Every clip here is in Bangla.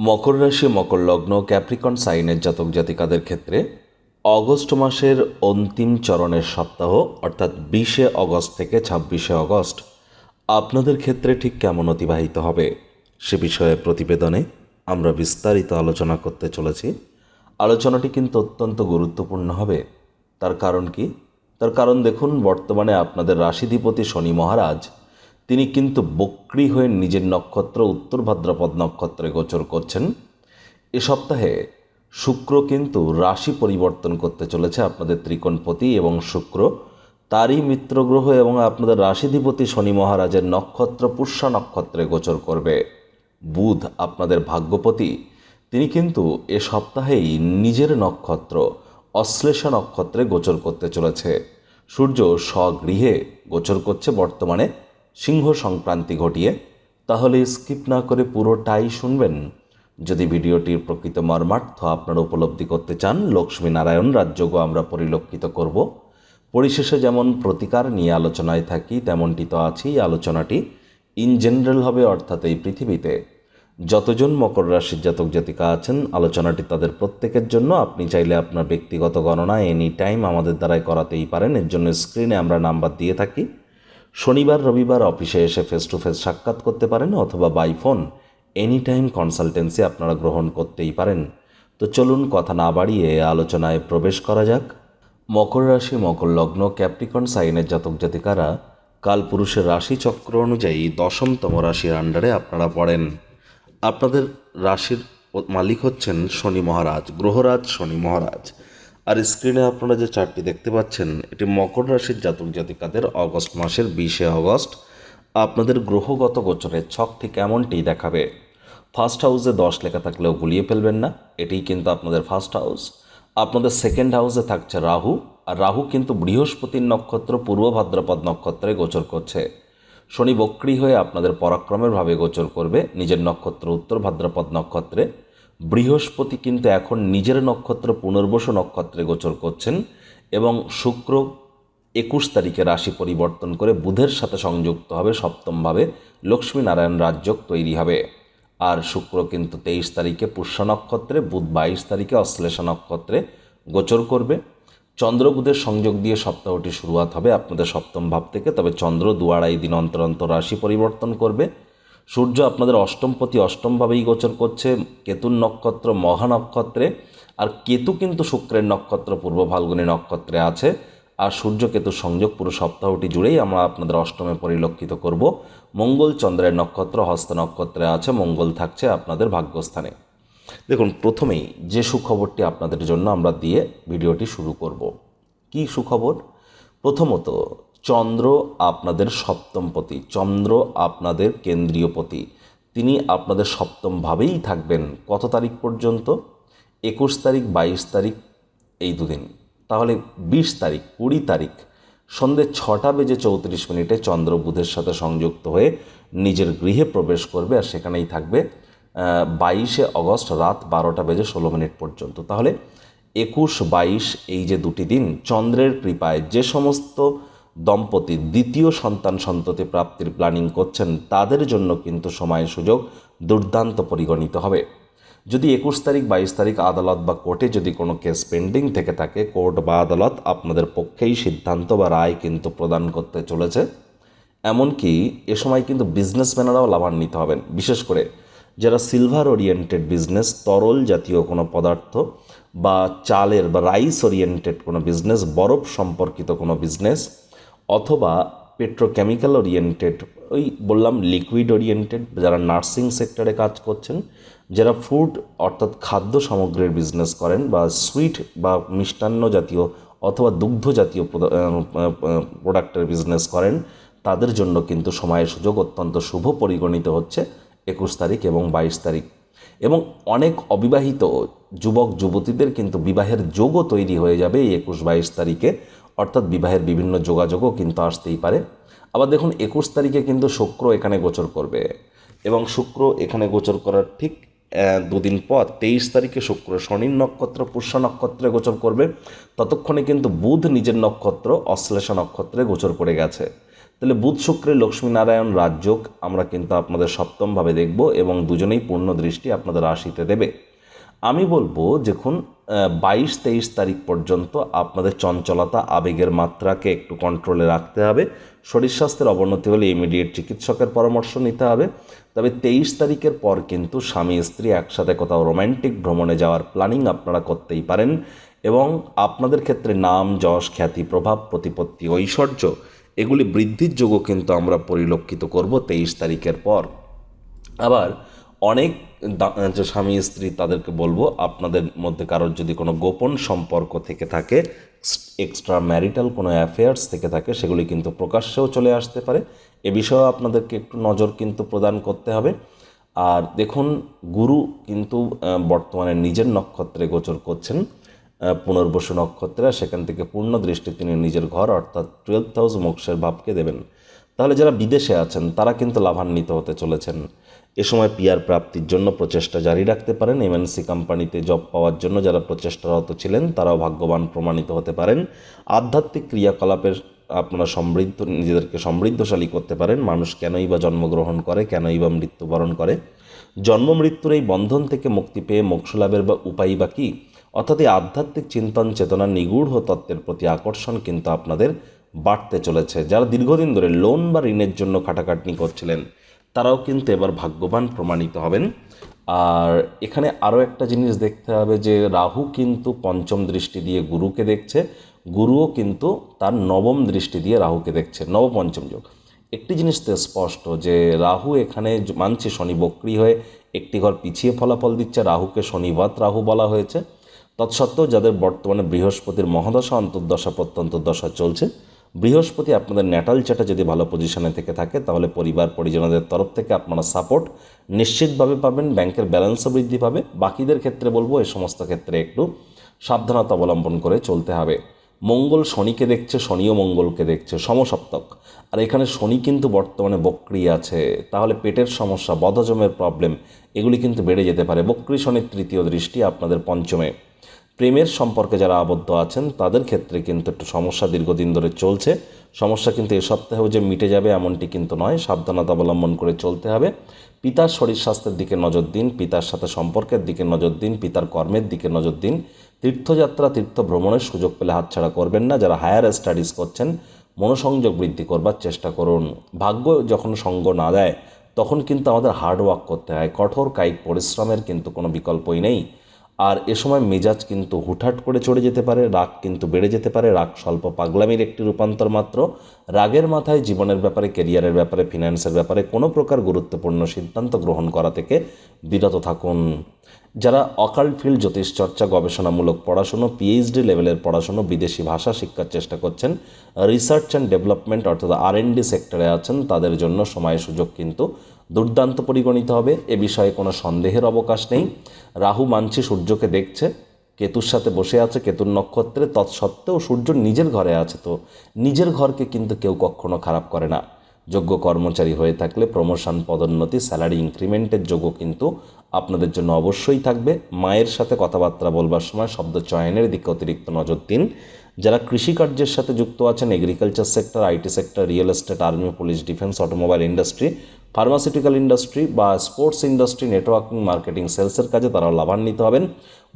মকর রাশি, মকর লগ্ন, ক্যাপ্রিকন, সাইনের জাতক জাতিকাদের ক্ষেত্রে অগস্ট মাসের অন্তিম চরণের সপ্তাহ, অর্থাৎ বিশে অগস্ট থেকে ছাব্বিশে অগস্ট, আপনাদের ক্ষেত্রে ঠিক কেমন অতিবাহিত হবে সে বিষয়ে প্রতিবেদনে আমরা বিস্তারিত আলোচনা করতে চলেছি। আলোচনাটি কিন্তু অত্যন্ত গুরুত্বপূর্ণ হবে। তার কারণ কি? তার কারণ দেখুন, বর্তমানে আপনাদের রাশিধিপতি শনি মহারাজ তিনি কিন্তু বক্রি হয়ে নিজের নক্ষত্র, উত্তর ভাদ্রপদ নক্ষত্রে গোচর করছেন। এ সপ্তাহে শুক্র কিন্তু রাশি পরিবর্তন করতে চলেছে আপনাদের ত্রিকোণপতি এবং শুক্র। তারই মিত্রগ্রহ এবং আপনাদের রাশিধিপতি শনি মহারাজের নক্ষত্র, পুষ্যা নক্ষত্রে গোচর করবে। বুধ আপনাদের ভাগ্যপতি। তিনি কিন্তু এ সপ্তাহেই নিজের নক্ষত্র, অশ্লেষা নক্ষত্রে গোচর করতে চলেছে। সূর্য স্বগৃহে গোচর করছে বর্তমানে। সিংহ সংক্রান্তি ঘটিয়ে, তাহলে স্কিপ না করে পুরোটাই শুনবেন। যদি ভিডিওটির প্রকৃত মর্মার্থ আপনারা উপলব্ধি করতে চান, লক্ষ্মী নারায়ণ রাজযোগও আমরা পরিলক্ষিত করব। পরিশেষে যেমন প্রতিকার নিয়ে আলোচনায় থাকি, তেমনটি তো আছেই। আলোচনাটি ইন জেনারেল হবে, অর্থাৎ এই পৃথিবীতে। যতজন মকর রাশির জাতক জাতিকা আছেন, আলোচনাটি তাদের প্রত্যেকের জন্য। আপনি চাইলে আপনার ব্যক্তিগত গণনা এনি টাইম আমাদের দ্বারাই করাতেই পারেন। এর জন্য স্ক্রিনে আমরা নাম্বার দিয়ে থাকি। শনিবার, রবিবার অফিসে এসে ফেস টু ফেস সাক্ষাৎ করতে পারেন অথবা by phone any time consultancy আপনারা গ্রহণ করতেই পারেন। তো চলুন কথা না বাড়িয়ে আলোচনায় প্রবেশ করা যাক। মকর রাশি, মকর লগ্ন ক্যাপ্রিকন সাইনের জাতক জাতিকারা রাশি চক্র অনুযায়ী দশমতম রাশির আন্ডারে আপনারা পড়েন। আপনাদের রাশির মালিক হচ্ছেন শনি মহারাজ, গ্রহরাজ শনি মহারাজ। আর স্ক্রিনে আপনারা যে চারটি দেখতে পাচ্ছেন, এটি মকর রাশির জাতক জাতিকাদের অগস্ট মাসের বিশে অগস্ট। আপনাদের গ্রহগত গোচরের ছক ঠিক এমনটি দেখাবে। ফার্স্ট হাউসে দশ লেখা থাকলেও গুলিয়ে ফেলবেন না, এটিই কিন্তু আপনাদের ফার্স্ট হাউস আপনাদের সেকেন্ড হাউসে থাকছে রাহু, আর রাহু কিন্তু বৃহস্পতির নক্ষত্র, পূর্ব ভাদ্রপদ নক্ষত্রে গোচর করছে। শনি বক্রি হয়ে আপনাদের পরাক্রমের ভাবে গোচর করবে, নিজের নক্ষত্র উত্তর ভাদ্রপদ নক্ষত্রে। বৃহস্পতি কিন্তু এখন নিজের নক্ষত্র পুনর্বসু নক্ষত্রে গোচর করছেন এবং শুক্র একুশ তারিখে রাশি পরিবর্তন করে বুধের সাথে সংযুক্ত হবে সপ্তমভাবে লক্ষ্মী নারায়ণ রাজযোগ তৈরি হবে। আর শুক্র কিন্তু তেইশ তারিখে পুষ্য নক্ষত্রে, বুধ বাইশ তারিখে অশ্লেষা নক্ষত্রে গোচর করবে। চন্দ্র বুধের সংযোগ দিয়ে সপ্তাহটি শুরুয়াত হবে আপনাদের সপ্তম ভাব থেকে, তবে চন্দ্র দু আড়াই দিন অন্তর অন্তর রাশি পরিবর্তন করবে। সূর্য আপনাদের অষ্টমপতি অষ্টমভাবেই গোচর করছে, কেতুর নক্ষত্র, মহা নক্ষত্রে, আর কেতু কিন্তু শুক্রের নক্ষত্র, পূর্ব ফাল্গুনী নক্ষত্রে আছে, আর সূর্য কেতুর সংযোগ পুরো সপ্তাহটি জুড়েই আমরা আপনাদের অষ্টমে পরিলক্ষিত করব। মঙ্গল চন্দ্রের নক্ষত্র, হস্ত নক্ষত্রে আছে, মঙ্গল থাকছে আপনাদের ভাগ্যস্থানে। দেখুন, প্রথমেই যে সুখবরটি আপনাদের জন্য আমরা দিয়ে ভিডিওটি শুরু করব। কি সুখবর? প্রথমত চন্দ্র আপনাদের সপ্তমপতি চন্দ্র আপনাদের কেন্দ্রীয় পতি। তিনি আপনাদের সপ্তমভাবেই থাকবেন। কত তারিখ পর্যন্ত? একুশ তারিখ, বাইশ তারিখ, এই দুদিন। তাহলে বিশ তারিখ, কুড়ি তারিখ, সন্ধে ছটা বেজে চৌত্রিশ মিনিটে চন্দ্র বুধের সাথে সংযুক্ত হয়ে নিজের গৃহে প্রবেশ করবে আর সেখানেই থাকবে বাইশে অগস্ট রাত বারোটা বেজে ষোলো মিনিট পর্যন্ত। তাহলে একুশ, বাইশ এই যে দুটি দিন, চন্দ্রের কৃপায় যে সমস্ত দম্পতি দ্বিতীয় সন্তান সন্ততি প্রাপ্তির প্ল্যানিং করছেন, তাদের জন্য কিন্তু সময় সুযোগ দুর্দান্ত পরিগণিত হবে। যদি একুশ তারিখ, বাইশ তারিখ আদালত বা কোর্টে যদি কোনো কেস পেন্ডিং থেকে থাকে, কোর্ট বা আদালত আপনাদের পক্ষেই সিদ্ধান্ত বা রায় কিন্তু প্রদান করতে চলেছে। এমনকি এ সময় কিন্তু বিজনেসম্যানেরাও লাভান্বিত হবেন। বিশেষ করে যারা সিলভার ওরিয়েন্টেড বিজনেস তরল জাতীয় কোনো পদার্থ বা চালের বা রাইস ওরিয়েন্টেড কোনো বিজনেস বরফ সম্পর্কিত কোনো বিজনেস অথবা পেট্রোকেমিক্যাল ওরিয়েন্টেড ওই বললাম লিকুইড ওরিয়েন্টেড যারা নার্সিং সেক্টরে কাজ করছেন, যারা ফুড অর্থাৎ খাদ্য সামগ্রীর বিজনেস করেন বা সুইট বা মিষ্টান্ন জাতীয় অথবা দুগ্ধ জাতীয় প্রোডাক্টের বিজনেস করেন, তাদের জন্য কিন্তু সময়ের সুযোগ অত্যন্ত শুভ পরিগণিত হচ্ছে একুশ তারিখ এবং বাইশ তারিখ। এবং অনেক অবিবাহিত যুবক, যুবতীদের কিন্তু বিবাহের যোগও তৈরি হয়ে যাবে এই একুশ বাইশ তারিখে। অর্থাৎ বিবাহের বিভিন্ন যোগাযোগও কিন্তু আসতেই পারে। আবার দেখুন, একুশ তারিখে কিন্তু শুক্র এখানে গোচর করবে এবং শুক্র এখানে গোচর করার ঠিক দুদিন পর, তেইশ তারিখে শুক্র শনির নক্ষত্র, পুষ্য নক্ষত্রে গোচর করবে। ততক্ষণে কিন্তু বুধ নিজের নক্ষত্র, অশ্লেষা নক্ষত্রে গোচর করে গেছে। তাহলে বুধ শুক্রের লক্ষ্মীনারায়ণ রাজযোগ আমরা কিন্তু আপনাদের সপ্তমভাবে দেখব এবং দুজনেই পূর্ণ দৃষ্টি আপনাদের রাশিতে দেবে। আমি বলব, দেখুন বাইশ তেইশ তারিখ পর্যন্ত আপনাদের চঞ্চলতা, আবেগের মাত্রাকে একটু কন্ট্রোলে রাখতে হবে। শরীর স্বাস্থ্যের অবনতি হলে ইমিডিয়েট চিকিৎসকের পরামর্শ নিতে হবে। তবে তেইশ তারিখের পর কিন্তু স্বামী স্ত্রী একসাথে কোথাও রোম্যান্টিক ভ্রমণে যাওয়ার প্ল্যানিং আপনারা করতেই পারেন এবং আপনাদের ক্ষেত্রে নাম, যশ, খ্যাতি, প্রভাব, প্রতিপত্তি, ঐশ্বর্য এগুলি বৃদ্ধির যোগও কিন্তু আমরা পরিলক্ষিত করব তেইশ তারিখের পর। আবার অনেক যে স্বামী, স্ত্রী তাদেরকে বলব, আপনাদের মধ্যে কারোর যদি কোনো গোপন সম্পর্ক থেকে থাকে এক্সট্রা ম্যারিটাল কোনো অ্যাফেয়ার্স থেকে থাকে, সেগুলি কিন্তু প্রকাশ্যেও চলে আসতে পারে। এ বিষয়েও আপনাদেরকে একটু নজর কিন্তু প্রদান করতে হবে। আর দেখুন, গুরু কিন্তু বর্তমানে নিজের নক্ষত্রে গোচর করছেন। পুনর্বসু নক্ষত্রে সেখান থেকে পূর্ণ দৃষ্টি তিনি নিজের ঘর, অর্থাৎ টুয়েলভ হাউস মোক্ষের ভাবকে দেবেন। তাহলে যারা বিদেশে আছেন, তারা কিন্তু লাভান্বিত হতে চলেছেন। এ সময় পিয়ার প্রাপ্তির জন্য প্রচেষ্টা জারি রাখতে পারেন। এমএনসি কোম্পানিতে জব পাওয়ার জন্য যারা প্রচেষ্টারত ছিলেন, তারাও ভাগ্যবান প্রমাণিত হতে পারেন। আধ্যাত্মিক ক্রিয়াকলাপের আপনারা সমৃদ্ধ, নিজেদেরকে সমৃদ্ধশালী করতে পারেন। মানুষ কেনই বা জন্মগ্রহণ করে, কেনই বা মৃত্যুবরণ করে? জন্ম মৃত্যুর এই বন্ধন থেকে মুক্তি পেয়ে মোক্ষ লাভের বা উপায় বা কী? অর্থাৎ এই আধ্যাত্মিক চিন্তন চেতনার নিগূঢ় তত্ত্বের প্রতি আকর্ষণ কিন্তু আপনাদের বাড়তে চলেছে। যারা দীর্ঘদিন ধরে লোন বা ঋণের জন্য খাটাখাটনি করছিলেন, তারাও কিন্তু এবার ভাগ্যবান প্রমাণিত হবেন। আর এখানে আরও একটা জিনিস দেখতে হবে যে, রাহু কিন্তু পঞ্চম দৃষ্টি দিয়ে গুরুকে দেখছে, গুরুও কিন্তু তার নবম দৃষ্টি দিয়ে রাহুকে দেখছে, নবপঞ্চম যোগ। একটি জিনিস তো স্পষ্ট যে, রাহু এখানে মানছে শনি বক্রি হয়ে একটি ঘর পিছিয়ে ফলাফল দিচ্ছে, রাহুকে শনিবাত রাহু বলা হয়েছে। তৎসত্ত্বেও যাদের বর্তমানে বৃহস্পতির মহাদশা, অন্তর্দশা প্রত্যন্তর্দশা চলছে, বৃহস্পতি আপনাদের ন্যাটাল চাটা যদি ভালো পজিশনে থেকে থাকে, তাহলে পরিবার পরিজনদের তরফ থেকে আপনারা সাপোর্ট নিশ্চিতভাবে পাবেন, ব্যাংকের ব্যালেন্সও বৃদ্ধি পাবে। বাকিদের ক্ষেত্রে বলব এই সমস্ত ক্ষেত্রে একটু সাবধানতা অবলম্বন করে চলতে হবে। মঙ্গল শনিকে দেখছে, শনিও মঙ্গলকে দেখছে, সমসপ্তক। আর এখানে শনি কিন্তু বর্তমানে বক্রি আছে, তাহলে পেটের সমস্যা, বদহজমের প্রবলেম এগুলি কিন্তু বেড়ে যেতে পারে। বক্রি শনির তৃতীয় দৃষ্টি আপনাদের পঞ্চমে। প্রেমের সম্পর্কে যারা আবদ্ধ আছেন, তাদের ক্ষেত্রে কিন্তু একটু সমস্যা দীর্ঘদিন ধরে চলছে। সমস্যা কিন্তু এ সপ্তাহেও যে মিটে যাবে এমনটি কিন্তু নয়, সাবধানতা অবলম্বন করে চলতে হবে। পিতার শরীর স্বাস্থ্যের দিকে নজর দিন, পিতার সাথে সম্পর্কের দিকে নজর দিন, পিতার কর্মের দিকে নজর দিন। তীর্থযাত্রা তীর্থ ভ্রমণের সুযোগ পেলে হাতছাড়া করবেন না। যারা হায়ার স্টাডিজ করছেন, মনোসংযোগ বৃদ্ধি করবার চেষ্টা করুন। ভাগ্য যখন সঙ্গ না দেয়, তখন কিন্তু আমাদের হার্ড ওয়ার্ক করতে হয়। কঠোর কায়িক পরিশ্রমের কিন্তু কোনো বিকল্পই নেই। আর এ সময় মেজাজ কিন্তু হুটহাট করে চড়ে যেতে পারে, রাগ কিন্তু বেড়ে যেতে পারে, রাগ স্বল্প পাগলামির একটি রূপান্তর মাত্র। রাগের মাথায় জীবনের ব্যাপারে কেরিয়ারের ব্যাপারে, ফিনান্সের ব্যাপারে কোনো প্রকার গুরুত্বপূর্ণ সিদ্ধান্ত গ্রহণ করা থেকে বিরত থাকুন। যারা অকাল্ট ফিল্ড জ্যোতিষচর্চা গবেষণামূলক পড়াশুনো পিএইচডি লেভেলের পড়াশুনো, বিদেশি ভাষা শিক্ষার চেষ্টা করছেন রিসার্চ অ্যান্ড ডেভেলপমেন্ট অর্থাৎ আর ডি সেক্টরে আছেন, তাদের জন্য সময় সুযোগ কিন্তু দুর্দান্ত পরিগণিত হবে। এ বিষয়ে কোনো সন্দেহের অবকাশ নেই। রাহু মানছি সূর্যকে দেখছে, কেতুর সাথে বসে আছে, কেতুর নক্ষত্রে। তৎসত্ত্বেও সূর্য নিজের ঘরে আছে, তো নিজের ঘরকে কিন্তু কেউ কখনো খারাপ করে না। যোগ্য কর্মচারী হয়ে থাকলে প্রমোশন পদোন্নতি স্যালারি ইনক্রিমেন্টের যোগ্য কিন্তু আপনাদের জন্য অবশ্যই থাকবে। মায়ের সাথে কথাবার্তা বলবার সময় শব্দ চয়নের দিকে অতিরিক্ত নজর দিন। যারা কৃষিকার্যের সাথে যুক্ত আছেন agriculture sector IT sector real estate army police defence automobile industry pharmaceutical industry বা স্পোর্টস ইন্ডাস্ট্রি নেটওয়ার্কিং মার্কেটিং সেলসের কাজে তারা লাভান্বিত হবেন।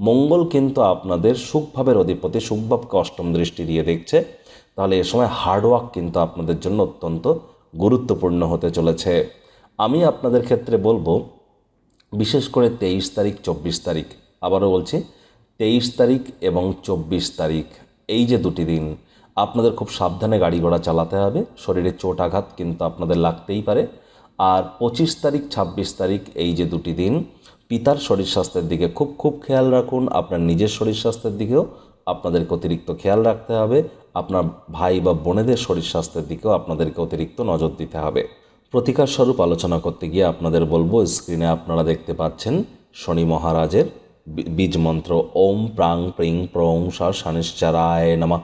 মঙ্গল কিন্তু আপনাদের সুখভাবের অধিপতি, সুখভাবকে অষ্টম দৃষ্টি দিয়ে দেখছে। তাহলে এ সময় হার্ডওয়ার্ক কিন্তু আপনাদের জন্য অত্যন্ত গুরুত্বপূর্ণ হতে চলেছে। আমি আপনাদের ক্ষেত্রে বলব, বিশেষ করে তেইশ তারিখ, চব্বিশ তারিখ, আবারও বলছি, তেইশ তারিখ এবং চব্বিশ তারিখ, এই যে দুটি দিন, আপনাদের খুব সাবধানে গাড়ি ঘোড়া চালাতে হবে, শরীরে চোট আঘাত কিন্তু আপনাদের লাগতেই পারে। আর পঁচিশ তারিখ, ছাব্বিশ তারিখ, এই যে দুটি দিন, পিতার শরীর স্বাস্থ্যের দিকে খুব খুব খেয়াল রাখুন, আপনার নিজের শরীর স্বাস্থ্যের দিকেও আপনাদেরকে অতিরিক্ত খেয়াল রাখতে হবে। আপনার ভাই বা বোনেদের শরীর স্বাস্থ্যের দিকেও আপনাদেরকে অতিরিক্ত নজর দিতে হবে। প্রতিকার স্বরূপ আলোচনা করতে গিয়ে আপনাদের বলব, স্ক্রিনে আপনারা দেখতে পাচ্ছেন শনি মহারাজের বীজ মন্ত্র, ওম প্রাং প্রিং প্রং শানিশ্চারায় নামা।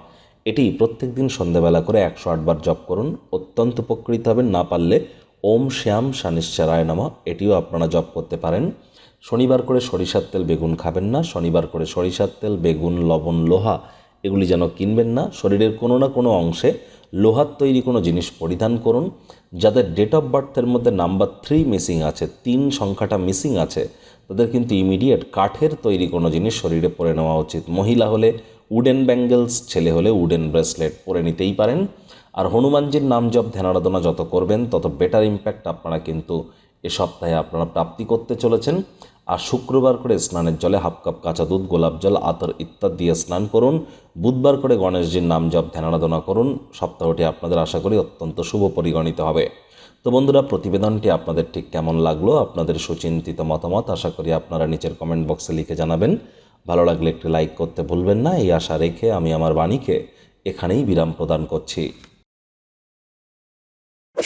এটি প্রত্যেক দিন সন্ধ্যাবেলা করে একশো আটবার জপ করুন। অত্যন্ত উপকৃত হবেন, না পারলে ওম শ্যাম শানিশ্চারায় নামা, এটিও আপনারা জপ করতে পারেন। শনিবার করে সরিষার তেল বেগুন খাবেন না, শনিবার করে সরিষার তেল, বেগুন, লবণ, লোহা, এগুলি যেন কিনবেন না, শরীরের কোনো না কোনো অংশে লোহার তৈরি কোনো জিনিস পরিধান করুন, যাদের ডেট অফ বার্থের মধ্যে নাম্বার থ্রি মিসিং আছে, তিন সংখ্যাটা মিসিং আছে, তাদের কিন্তু ইমিডিয়েট কাঠের তৈরি কোনো জিনিস শরীরে পরে নেওয়া উচিত। মহিলা হলে উডেন ব্যাঙ্গেলস ছেলে হলে উডেন ব্রেসলেট পরে নিতেই পারেন। আর হনুমানজির নাম জপ ধ্যান আরাধনা যত করবেন, তত বেটার ইম্প্যাক্ট আপনারা কিন্তু এ সপ্তাহে আপনারা প্রাপ্তি করতে চলেছেন। আর শুক্রবার করে স্নানের জলে হাফ কাপ কাঁচা দুধ, গোলাপ জল, আতর ইত্যাদি দিয়ে স্নান করুন। বুধবার করে গণেশজির নাম জপ, ধ্যান আরাধনা করুন। সপ্তাহটি আপনাদের আশা করি অত্যন্ত শুভ পরিগণিত হবে। তো বন্ধুরা, প্রতিবেদনটি আপনাদের ঠিক কেমন লাগল? আপনাদের সুচিন্তিত মতামত আশা করি আপনারা নিচের কমেন্ট বক্সে লিখে জানাবেন। ভালো লাগলে একটি লাইক করতে ভুলবেন না। এই আশা রেখে আমি আমার বাণীকে এখানেই বিরাম প্রদান করছি।